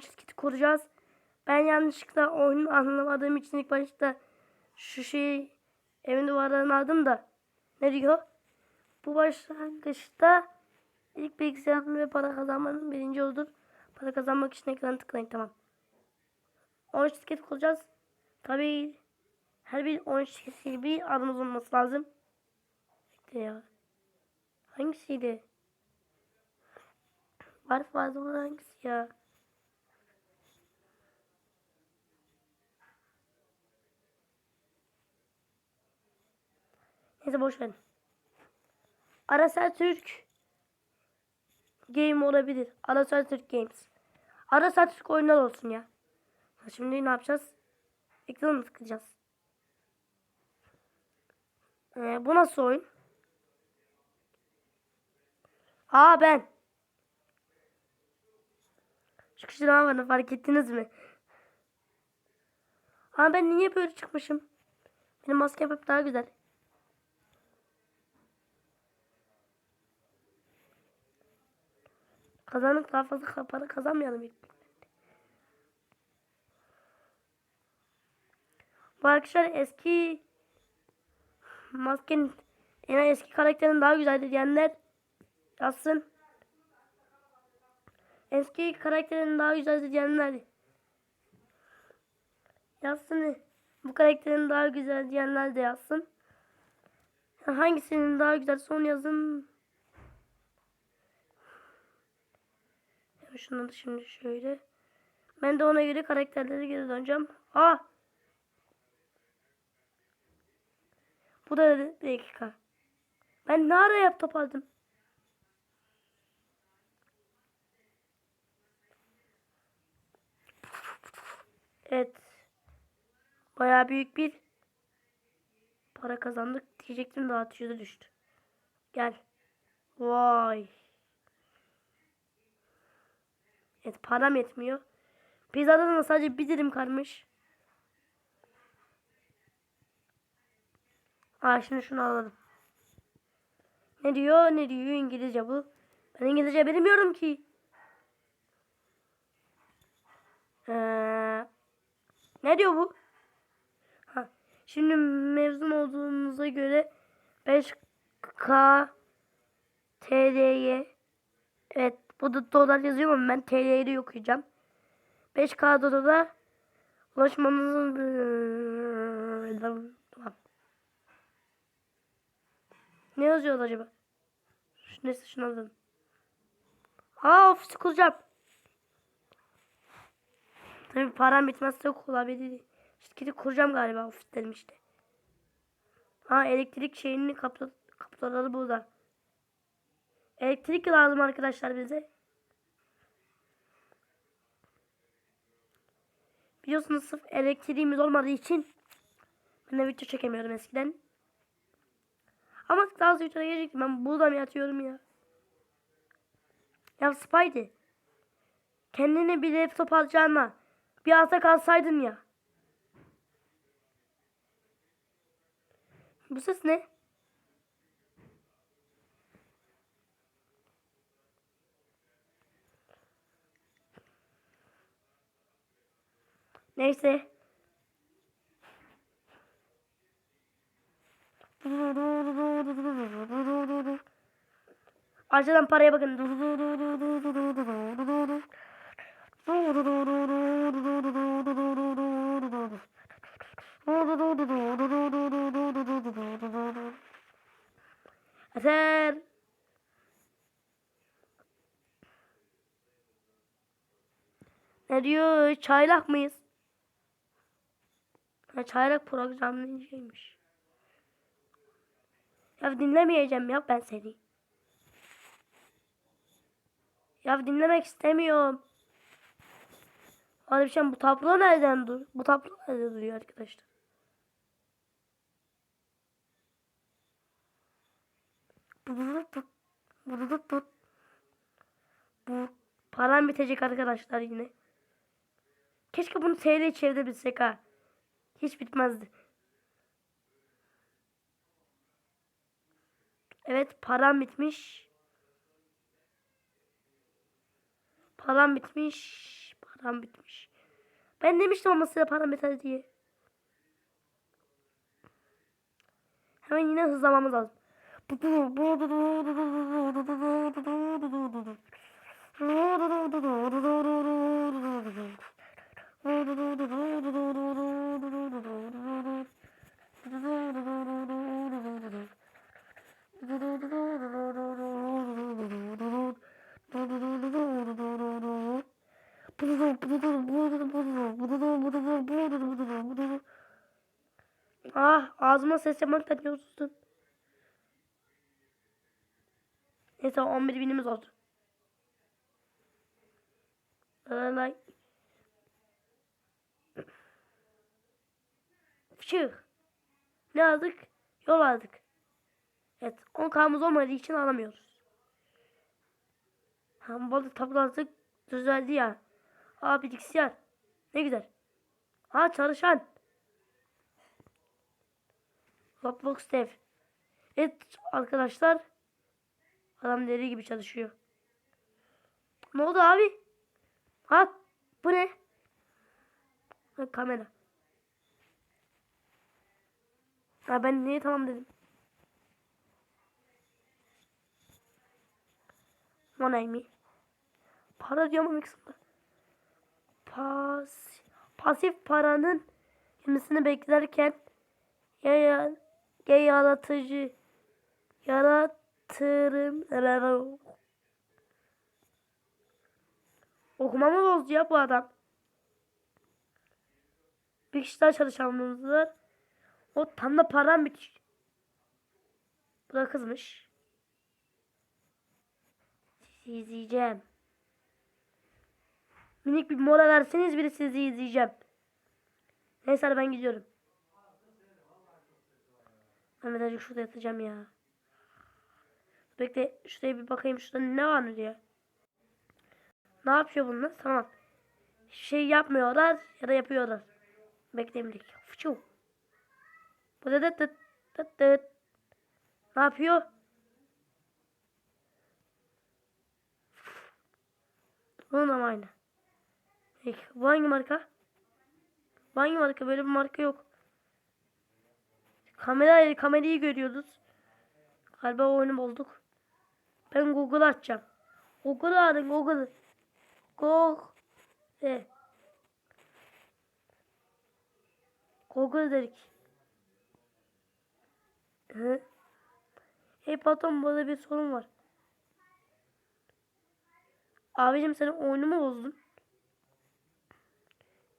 oyun şirketi kuracağız. Ben yanlışlıkla oyunu anlamadığım için ilk başta şu şeyi evin duvarlarını aldım da. Ne diyor? Bu başlangıçta ilk bilgisayarın ve para kazanmanın birinci olur. Para kazanmak için ekranı tıklayın tamam. Oyun şirketi kuracağız. Tabii her bir oyun şirketi gibi adımız olması lazım. Bekle ya. Hangisiydi? Var fazla hangisi ya? Neyse boş verin. Arasel Türk Game olabilir. Arasel Türk Games. Arasel Türk oyunlar olsun ya. Şimdi ne yapacağız? Ekranı tıklayacağız. Ee, bu nasıl oyun? Aa ben. Çıkıştırma bana fark ettiniz mi? Aa ben niye böyle çıkmışım? Benim maskem hep daha güzel. Kazanıp daha fazla para kazanmayalım. ilk. Bu arkadaşlar eski maskenin yani eski karakterin daha güzeldi diyenler yazsın. Eski karakterin daha güzeldi diyenler yazsın. Bu karakterin daha güzel diyenler de yazsın. Hangisinin daha güzel son yazın. Da şimdi şöyle. Ben de ona göre karakterleri geri döneceğim. Ah! Bu da bir dakika. Ben ne ara yap topladım? Evet. Bayağı büyük bir para kazandık diyecektim atışa düştü. Gel. Vay. Evet param yetmiyor. Pizzadan da sadece bir dilim kalmış. Aa şimdi şunu alalım. Ne diyor ne diyor İngilizce bu. Ben İngilizce bilmiyorum ki. Ee, ne diyor bu? Ha, şimdi mezun olduğunuza göre 5K TL'ye Evet bu da dolar yazıyor ama ben TL'yi de okuyacağım. 5K dolara ulaşmanızın. Ne yazıyor acaba? Şu neyse şunu alalım. Aa ofisi kuracağım. Tabii param bitmezse yok olabilir. Şirketi kuracağım galiba ofislerim işte. Ha elektrik şeyini kapla, kapları burada. Elektrik lazım arkadaşlar bize. Biliyorsunuz sırf elektriğimiz olmadığı için ben de video çekemiyordum eskiden. Ama daha az videoya gelecektim. Ben burada mı yatıyorum ya? Ya Spidey. Kendine bir laptop alacağına bir alta kalsaydın ya. Bu ses ne? Neyse. Arkadan paraya bakın. Eser. Ne diyor? Çaylak mıyız? Ha, çaylak programlayıcıymış. Ya dinlemeyeceğim ya ben seni. Ya dinlemek istemiyorum. Hadi bu tablo nereden dur? Bu tablo nerede duruyor arkadaşlar? Bu param bitecek arkadaşlar yine. Keşke bunu TL çevirebilsek ha. Hiç bitmezdi. Evet param bitmiş. Param bitmiş. Param bitmiş. Ben demiştim ama size param biter diye. Hemen yine hızlamamız lazım. Ah ağzıma ses yapmaktan yoruldum. Neyse 11 binimiz oldu. 10 kamuz olmadığı için alamıyoruz. Ha, balık tabulatı düzeldi ya. Aa bilgisayar. Ne güzel. Ha çalışan. Roblox dev. Evet arkadaşlar. Adam deli gibi çalışıyor. Ne oldu abi? Ha bu ne? Ha, kamera. Ha ben niye tamam dedim. Money mi? Para diyorum ama kısımda. Pas, pasif paranın gelmesini beklerken ya ya ya yaratıcı yaratırım okumamı bozdu ya bu adam. Bir kişi daha çalışanımız var. O tam da param bitiyor. Bu da kızmış. Sizi izleyeceğim. Minik bir mola verseniz biri sizi izleyeceğim. Neyse ben gidiyorum. Ahmet Hacı şurada yatacağım ya. Bekle şuraya bir bakayım şurada ne var ya. Ne yapıyor bunlar? Tamam. Şey yapmıyorlar ya da yapıyorlar. Dakika. Fıçı. Bu da dıt dıt. Ne yapıyor? Bunun ama aynı. Peki, bu hangi marka? Bu hangi marka? Böyle bir marka yok. Kamera, kamerayı görüyoruz. Galiba oyunu bulduk. Ben Google açacağım. Google arın Google. Google. Google dedik. Hı? Hey patron burada bir sorun var. Abicim senin oyunu mu bozdun?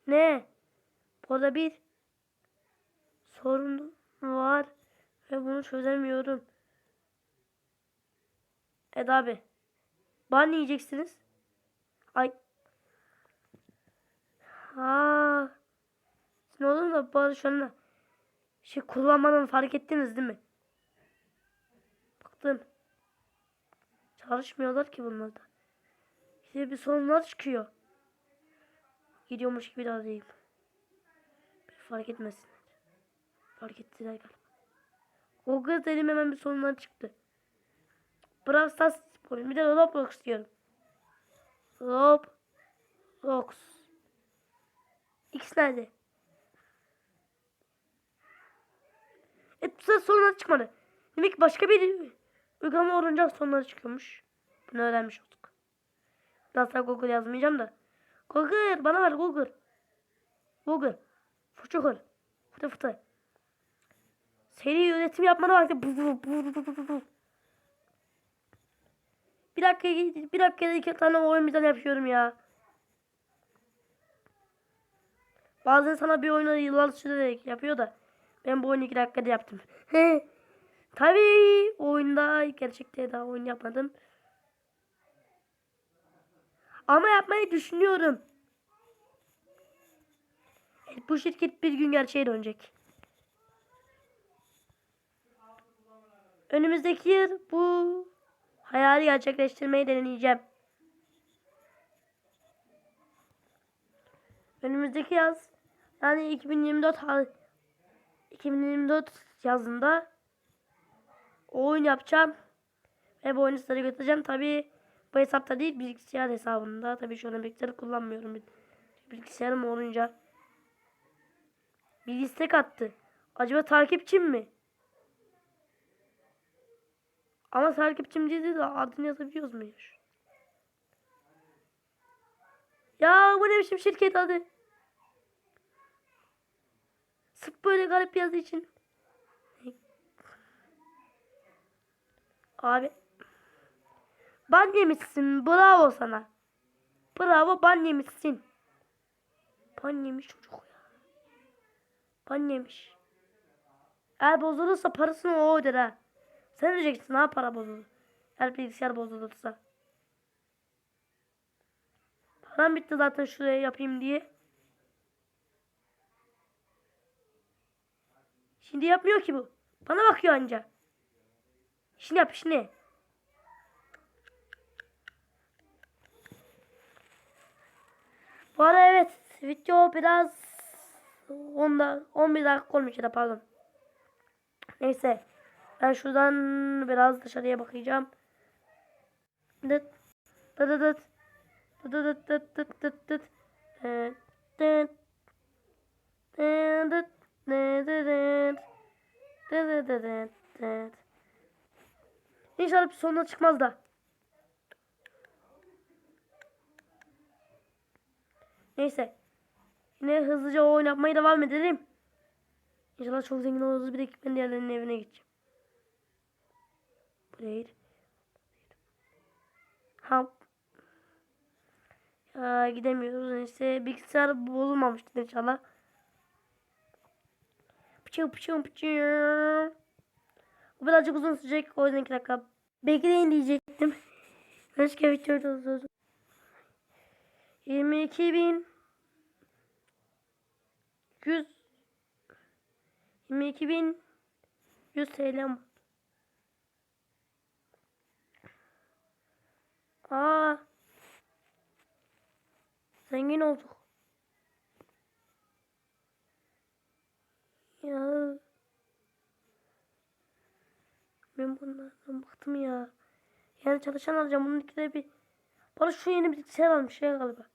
Ne? Burada bir sorun var ve bunu çözemiyorum. Eda abi. Bana ne yiyeceksiniz? Ay. Ha. Ne olur da anda şey kullanmanın fark ettiniz değil mi? Baktım. Çalışmıyorlar ki bunlar da. İşte bir sorunlar çıkıyor. Gidiyormuş gibi daha değil. Fark etmesinler. Fark ettiler galiba. Google dedim hemen bir sorunlar çıktı. Brawl Stars istiyorum. Bir de Roblox istiyorum. Roblox. X nerede? E bu sorunlar çıkmadı. Demek başka bir uygulama olunca sorunlar çıkıyormuş. Bunu öğrenmiş olduk. Daha sonra Google yazmayacağım da. Google bana ver Google. Google. Kır. Fıtı fıtı. Seri üretim yapmana vakti. Bir dakika bir dakikada iki tane oyun birden yapıyorum ya. Bazen sana bir oyunu yıllar sürerek yapıyor da ben bu oyunu iki dakikada yaptım. Tabii oyunda gerçekte daha oyun yapmadım. Ama yapmayı düşünüyorum. Bu şirket bir gün gerçeğe dönecek. Önümüzdeki yıl bu hayali gerçekleştirmeyi deneyeceğim. Önümüzdeki yaz yani 2024 ha- 2024 yazında oyun yapacağım ve bu oyunu size götüreceğim. Tabi bu hesapta değil bilgisayar hesabında. Tabi şu an bilgisayarı kullanmıyorum. bilgisayarım olunca. Bir istek attı. Acaba takipçim mi? Ama takipçim dedi de adını yazabiliyoruz muyuz? Ya bu ne biçim şirket adı? Sırf böyle garip yazı için. Abi. Ban yemişsin. Bravo sana. Bravo ban yemişsin. Ban yemiş çocuk ya. Ban yemiş. Eğer bozulursa parasını o öder ha. Sen ödeyeceksin ha para bozulur. Eğer bilgisayar bozulursa. Param bitti zaten şuraya yapayım diye. Şimdi yapmıyor ki bu. Bana bakıyor anca. İşini yap işini. Bu arada evet video biraz 10 da 11 dakika olmuş ya da pardon. Neyse. Ben şuradan biraz dışarıya bakacağım. Ee, dıt dıt dıt dıt dıt dıt dıt dıt dıt dıt dıt. İnşallah bir sonuna çıkmaz da. Neyse. Yine hızlıca oyun yapmaya devam edelim. İnşallah çok zengin oluruz. Bir de ben diğerlerinin evine gideceğim. Bu değil. Ha. Ya, gidemiyoruz. Neyse bilgisayar bozulmamıştır inşallah. Pıçı pıçı pıçı. Bu birazcık uzun sürecek. O yüzden 2 dakika bekleyin diyecektim. Keşke videoda uzun. 22 bin 100 22 bin 100 TL? Aa Zengin olduk. Ya ben bunlardan bıktım ya. Yani çalışan alacağım. Bunun ikide bir. Bana şu yeni bilgisayar almış ya galiba.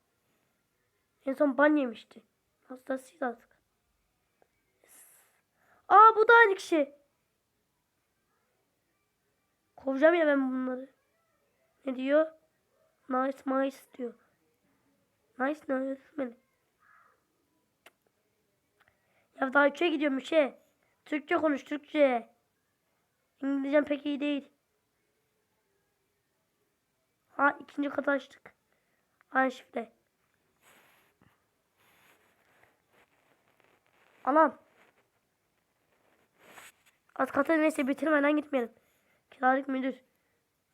En son ban yemişti. Hastasıyız artık. Aa bu da aynı kişi. Kovacağım ya ben bunları. Ne diyor? Nice nice diyor. Nice nice beni. Ya daha üçe gidiyorum üçe. Türkçe konuş Türkçe. İngilizcem pek iyi değil. Ha ikinci katı açtık. Aynı şifre. Anam. Az katı neyse bitirmeden gitmeyelim. Kiralık müdür.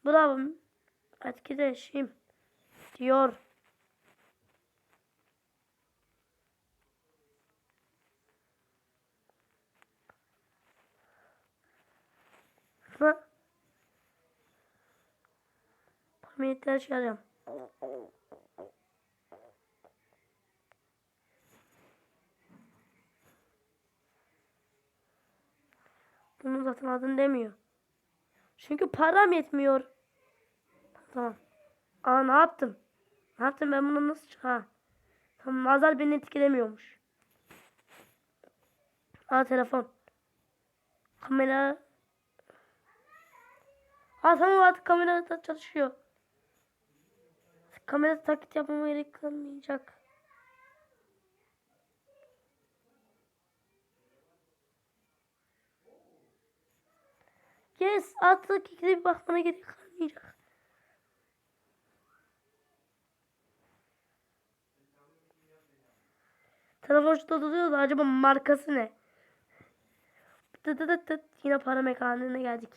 Bravo. Etkileşim. Diyor. Ha. Pamitler çıkaracağım. Bunun zaten adını demiyor. Çünkü param yetmiyor. Tamam. Aa ne yaptım? Ne yaptım ben bunu nasıl... Ha. Tamam nazar beni etkilemiyormuş. Aa telefon. Kamera. Ha tamam artık kamera da çalışıyor. Kamera taklit yapmama gerek kalmayacak. Yes artık ikide bir bakmana gerek kalmayacak. Telefon şurada duruyor da acaba markası ne? Tıt tıt tıt. Yine para mekanına geldik.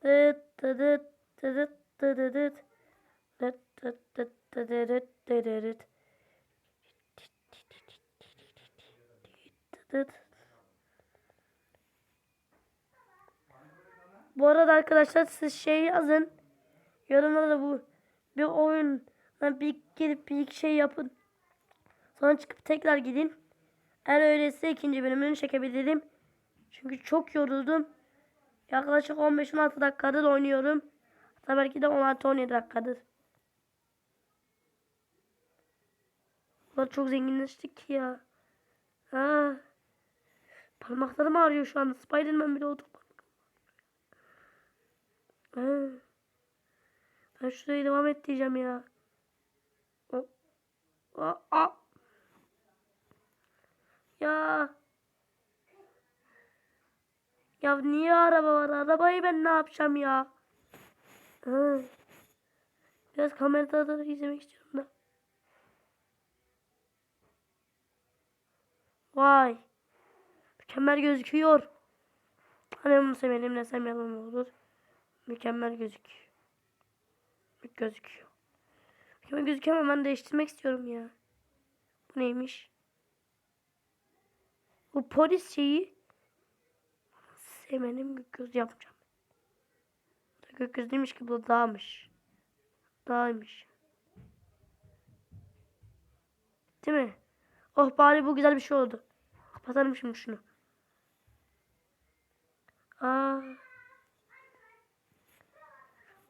Tıt tıt tıt tıt tıt tıt tıt. Tıt tıt. Tıt. Bu arada arkadaşlar siz şey yazın. Yorumlara da bu bir oyun bir gelip bir şey yapın. Sonra çıkıp tekrar gidin. Eğer öyleyse ikinci bölümünü çekebilirim. Çünkü çok yoruldum. Yaklaşık 15-16 dakikadır oynuyorum. Hatta belki de 16-17 dakikadır. Kadar çok zenginleştik ya. Ha. Parmaklarım ağrıyor şu anda. Spiderman bile olduk. Ha. Ben şuraya devam et diyeceğim ya. O. A, a. Ya. Ya niye araba var? Arabayı ben ne yapacağım ya? Ha. Biraz kamerada da izlemek istiyorum da. Vay. Mükemmel gözüküyor. Hani bunu sevelim desem yalan olur. Mükemmel gözüküyor. Gözüküyor. Mükemmel gözüküyor ama ben değiştirmek istiyorum ya. Bu neymiş? Bu polis şeyi sevmedim gökyüzü yapacağım. Gökyüzü demiş ki bu dağmış. Dağymış. Değil mi? Oh bari bu güzel bir şey oldu. Kapatalım şimdi şunu. Aa.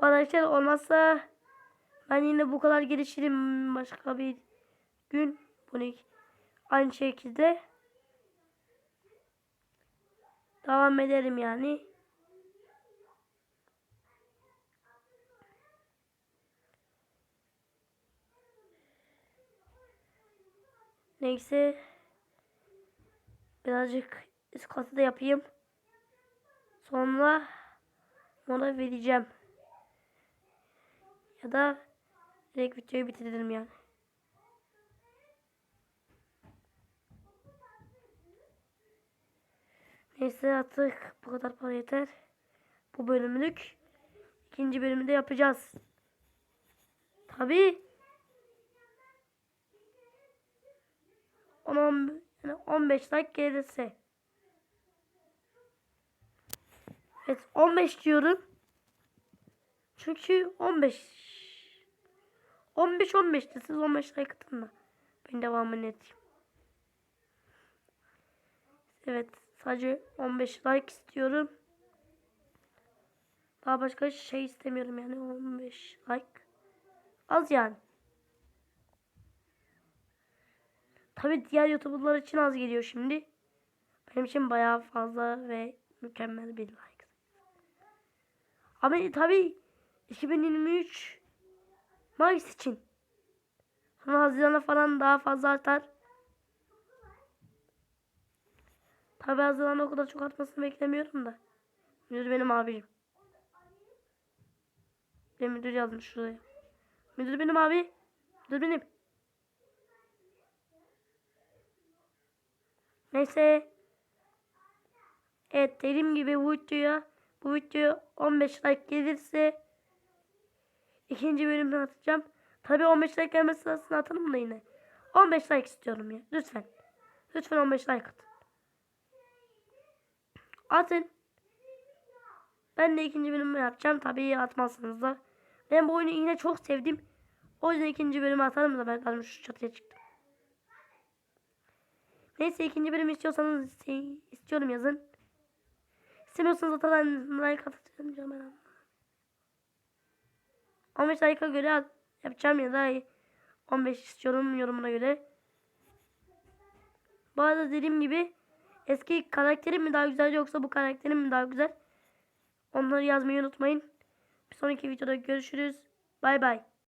Bana şey olmazsa ben yine bu kadar gelişirim başka bir gün. Bunu aynı şekilde devam ederim yani. Neyse. Birazcık üst katı da yapayım. Sonra mola vereceğim. Ya da direkt videoyu bitiririm yani. Neyse artık bu kadar para yeter. Bu bölümlük. ikinci bölümü de yapacağız. Tabii 10 yani 15 like gelirse. Evet 15 diyorum. Çünkü 15 15 15'te siz 15 like atın da ben devamını edeyim. Evet sadece 15 like istiyorum. Daha başka şey istemiyorum yani 15 like. Az yani. Tabi diğer YouTuber'lar için az geliyor şimdi. Benim için bayağı fazla ve mükemmel bir like. Ama tabi 2023 Mayıs için. Sonra Haziran'a falan daha fazla artar. Tabi Haziran'a o kadar çok artmasını beklemiyorum da. Müdür benim abim. Bir müdür yazmış şuraya. Müdür benim abi. Müdür benim. Neyse. Evet dediğim gibi bu videoya bu video 15 like gelirse ikinci bölümünü atacağım. Tabii 15 like gelmesi sırasında atalım da yine. 15 like istiyorum ya. Lütfen. Lütfen 15 like atın. Atın. Ben de ikinci bölümü yapacağım. Tabii atmazsınız da. Ben bu oyunu yine çok sevdim. O yüzden ikinci bölümü atarım da ben şu çatıya çıktım. Neyse ikinci bölüm istiyorsanız istiyorum yazın. İstemiyorsanız zaten like atacağım canım. 15 like'a göre yapacağım ya da 15 istiyorum yorumuna göre. Bu arada dediğim gibi eski karakterim mi daha güzel yoksa bu karakterim mi daha güzel? Onları yazmayı unutmayın. Bir sonraki videoda görüşürüz. Bay bay.